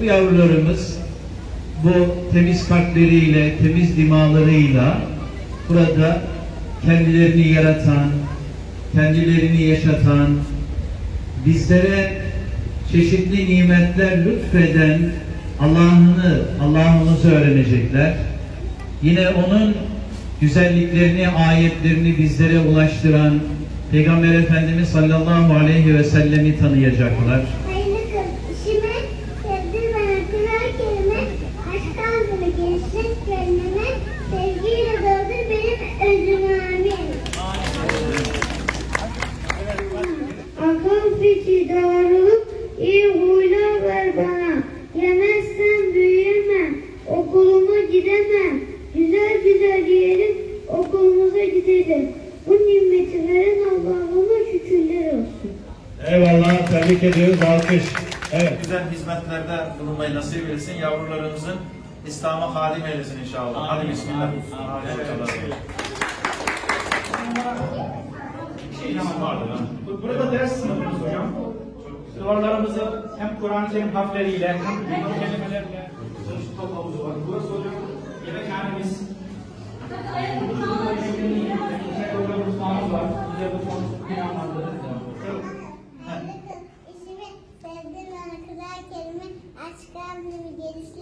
Bu yavrularımız bu temiz kalpleriyle, temiz dimalarıyla burada kendilerini yaratan, kendilerini yaşatan, bizlere çeşitli nimetler lütfeden Allah'ını, Allah'ımızı öğrenecekler. Yine onun güzelliklerini, ayetlerini bizlere ulaştıran Peygamber Efendimiz sallallahu aleyhi ve sellemi tanıyacaklar. Ağzını gençlik kendime, sevgiyle doldur benim özümü amin. Akıl doğruluk, iyi huylar ver bana. Yemezsem büyüyemem, okuluma gidemem. Güzel güzel yiyelim, okulumuza gidelim. Bu nimeti veren Allah'ıma şükürler olsun. Eyvallah, tebrik ediyoruz. Alkış. Evet. Güzel hizmetlerde bulunmayı nasip etsin. Yavrularımızın İslam'a hadim eylesin inşallah. Hadi bismillah. Şey Burada ders sınıfımız hocam. Duvarlarımızı hem Kur'an-ı Kerim harfleriyle hem yeni kelimelerle top havuzu var. Burası hocam yemekhanemiz.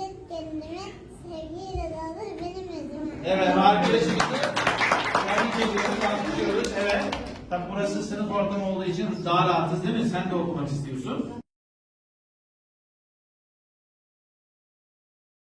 Genişlet kendimi, sevgiyle doldur benim özümü. Evet. Kendi tanıtıyoruz. Evet. Tabi burası sınıf ortamı olduğu için daha rahatız değil mi? Sen de okumak istiyorsun.